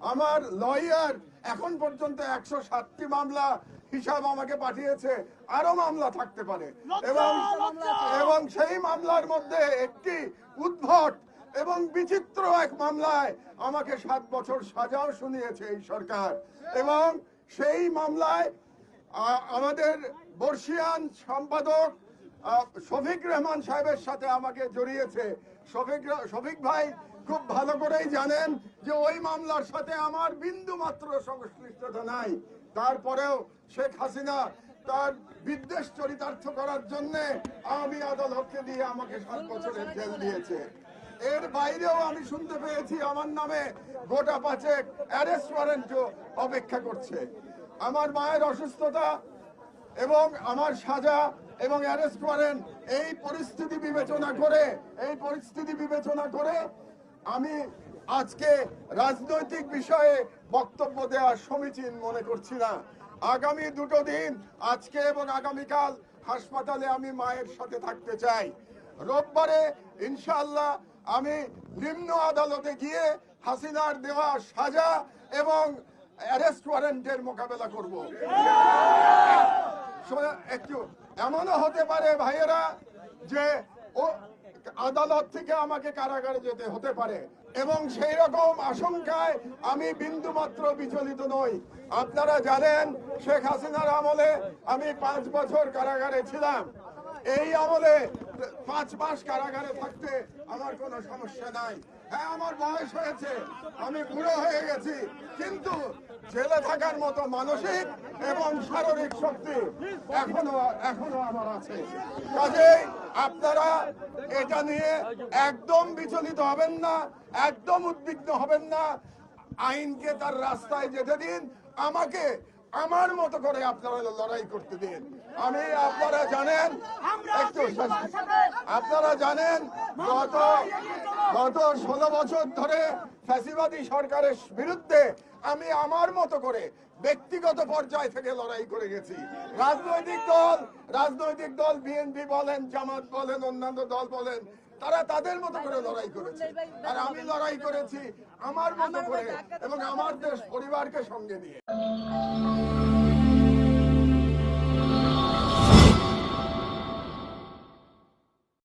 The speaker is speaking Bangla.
আমার লয়ার এখন পর্যন্ত একশো সাতটি মামলা হিসাব আমাকে পাঠিয়েছে আরও মামলা থাকতে পারে। এবং এবং সেই মামলার মধ্যে একটি উদ্ভট এবং বিচিত্র এক মামলায় আমাকে সাত বছর সাজাও শুনিয়েছে এই সরকার। এবং সেই মামলায় আমাদের বর্ষিয়ান সম্পাদক শফিক রহমান সাহেবের সাথে আমাকে জড়িয়েছে। শফিক শফিক ভাই খুব ভালো করেই জানেন যে ওই মামলার সাথে আমার বিন্দু মাত্র সংশ্লিষ্টতা নাই। তারপরেও শেখ হাসিনা তার বিদ্বেষ চরিতার্থ করার জন্য আমি আদালতকে দিয়ে আমাকে সাত বছরের জেল দিয়েছে। এর বাইরেও আমি শুনতে পেয়েছি আমার নামে গোটা পাঁচেক অ্যারেস্ট ওয়ারেন্টও অপেক্ষা করছে। আমার মায়ের অসুস্থতা এবং আমার সাজা এবং অ্যারেস্ট ওয়ারেন্ট এই পরিস্থিতি বিবেচনা করে এই পরিস্থিতি বিবেচনা করে আমি আজকে রাজনৈতিক বিষয়ে বক্তব্য দেওয়া সমীচীন মনে করছি না। আগামী দুটো দিন, আজকে এবং আগামীকাল হাসপাতালে আমি মায়ের সাথে থাকতে চাই। রোববারে ইনশাল্লাহ আমি নিম্ন আদালতে গিয়ে হাসিনার দেওয়া সাজা এবং অ্যারেস্ট ওয়ারেন্টের মোকাবেলা করব। একটু এমনও হতে পারে ভাইয়েরা যে ও আদালত থেকে আমাকে কারাগারে যেতে হতে পারে। এবং সেই রকম আশঙ্কায় আমি বিন্দু মাত্র বিচলিত নই। আপনারা জানেন, শেখ হাসিনার আমলে আমি পাঁচ বছর কারাগারে ছিলাম। এই আমলে পাঁচ মাস কারাগারে থাকতে আমার কোনো সমস্যা নাই। হ্যাঁ আমার বয়স হয়েছে, আমি বুড়ো হয়ে গেছি। কিন্তু জেলে থাকার মতো মানসিক এবং শারীরিক শক্তি এখনও এখনও আমার আছে। কাজেই আপনারা এটা নিয়ে একদম বিচলিত হবেন না, একদম উদ্বিগ্ন হবেন না। আইনকে তার রাস্তায় যেতে দিন। আমাকে আমার মতো করে আপনারা লড়াই করতে দিন। আমি আপনারা জানেন একটু আপনারা জানেন গত গত ষোলো বছর ধরে ফ্যাসিবাদী সরকারের বিরুদ্ধে আমি আমার মতো করে ব্যক্তিগত পর্যায় থেকে লড়াই করে গেছি। রাজনৈতিক দল রাজনৈতিক দল বিএনপি বলেন জামাত বলেন অন্যান্য দল বলেন তারা তাদের মতো করে লড়াই করেছে। আর আমি লড়াই করেছি আমার মতো করে এবং আমার দেশ পরিবারকে সঙ্গে নিয়ে।